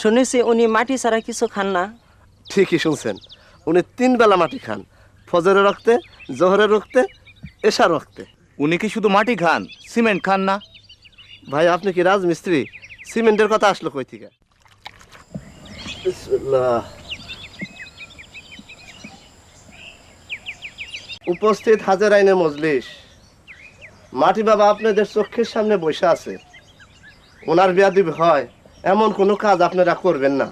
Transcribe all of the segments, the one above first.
শুনেছি উনি মাটি ছাড়া কিছু খান না। ঠিকই শুনছেন। উনি তিন বেলা মাটি খান। ফজরে রক্তে জোহরে রক্তে এশা রক্তে। উনি কি শুধু মাটি খান সিমেন্ট খান না? ভাই আপনি কি রাজমিস্ত্রি? সিমেন্টের কথা আসলো কই থেকে? উপস্থিত হাজার আইনে মজলিস। মাটি বাবা আপনাদের চোখের সামনে বসে আছে। ওনার বিয়াদিব হয়। এমন কোনো কাজ আপনারা করবেন না।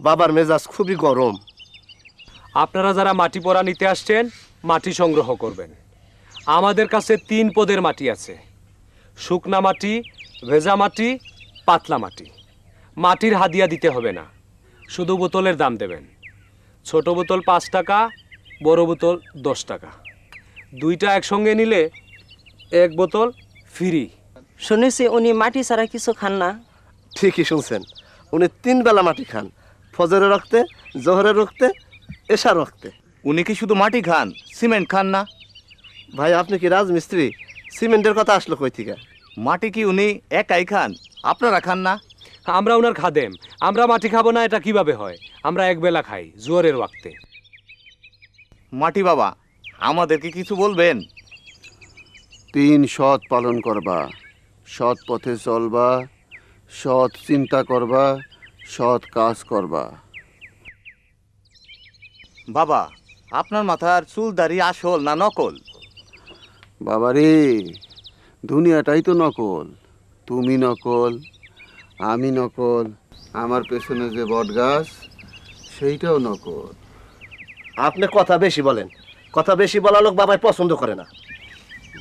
বাবার মেজাজ খুবই গরম। আপনারা যারা মাটি পোড়া নিতে আসছেন মাটি সংগ্রহ করবেন। আমাদের কাছে তিন পদের মাটি আছে। শুকনা মাটি ভেজা মাটি পাতলা মাটি। মাটির হাদিয়া দিতে হবে না। শুধু বোতলের দাম দেবেন। ছোট বোতল পাঁচ টাকা বড় বোতল দশ টাকা। দুইটা একসঙ্গে নিলে এক বোতল ফ্রি। শুনেছি উনি মাটি ছাড়া কিছু খান না। ঠিকই শুনছেন। উনি তিন বেলা মাটি খান ফজরে রক্তে জোহরে রক্তে এশা রক্তে। উনি কি শুধু মাটি খান সিমেন্ট খান না? ভাই আপনি কি রাজমিস্ত্রি? সিমেন্টের কথা আসলো কই থেকে? মাটি কি উনি একাই খান? আপনারা খান না? আমরা ওনার খাদেম। আমরা মাটি খাব না এটা কীভাবে হয়? আমরা একবেলা খাই জোয়ারের ওয়াক্তে মাটি বাবা আমাদেরকে কিছু বলবেন? তিন সৎ পালন করবা সৎ পথে চলবা সৎ চিন্তা করবা সৎ কাজ করবা। বাবা আপনার মাথার চুল দাড়ি আসল না নকল? বাবারে দুনিয়াটাই তো নকল। তুমি নকল আমি নকল আমার পেছনে যে বট গাছ সেইটাও নকল। আপনি কথা বেশি বলেন। কথা বেশি বলা লোক বাবাই পছন্দ করে না।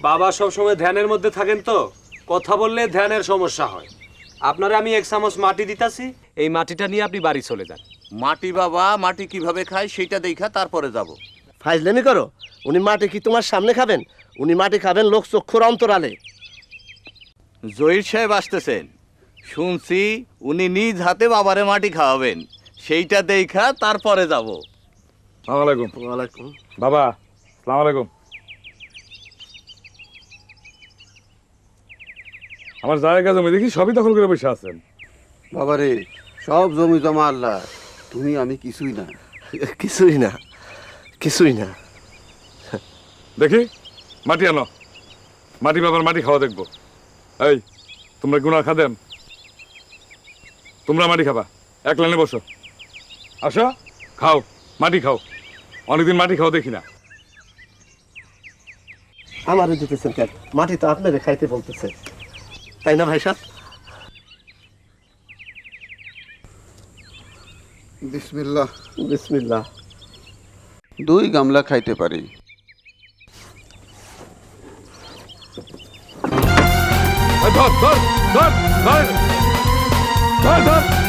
বাবা সবসময় ধ্যানের মধ্যে থাকেন তো? কথা বললে ধ্যানের সমস্যা হয়। আপনারা আমি এক চামচ মাটি দিতাছি এই মাটিটা নিয়ে আপনি বাড়ি চলে যান। মাটি বাবা মাটি কীভাবে খায় সেইটা দেখা তারপরে যাব। ফাইজলেমি করো উনি মাটি কি তোমার সামনে খাবেন? উনি মাটি খাবেন লোক চক্ষুর অন্তরালে। জহির সাহেব আসতেছেন। শুনছি উনি নিজ হাতে বাবারে মাটি খাওয়াবেন। সেইটা দেখা তারপরে যাব। সালাম আলাইকুম। ওয়ালাইকুম। বাবা সালাম আলাইকুম। আমার জায়গা জমি দেখি সবই দখল করে বসে আছেন। বাবারে সব জমি জমা আল্লাহ। তুমি আমি কিছুই না। কিছুই না কিছুই না। দেখি মাটি আনো। মাটি বাবার মাটি খাওয়া দেখব। এই তোমরা গুণা খাদেন? তোমরা মাটি খাবা। এক লাইনে বসো। আসো খাও মাটি খাও। অনেকদিন মাটি খাও দেখি না। আমারও দিতেছেন কেন? মাটি তো আপনারে খাইতে বলতেছে। তাই না ভাই সাহেব? বিসমিল্লাহ। বিসমিল্লাহ। দুই গামলা খাইতে পারি। ধর ধর ধর ধর। ধর ধর।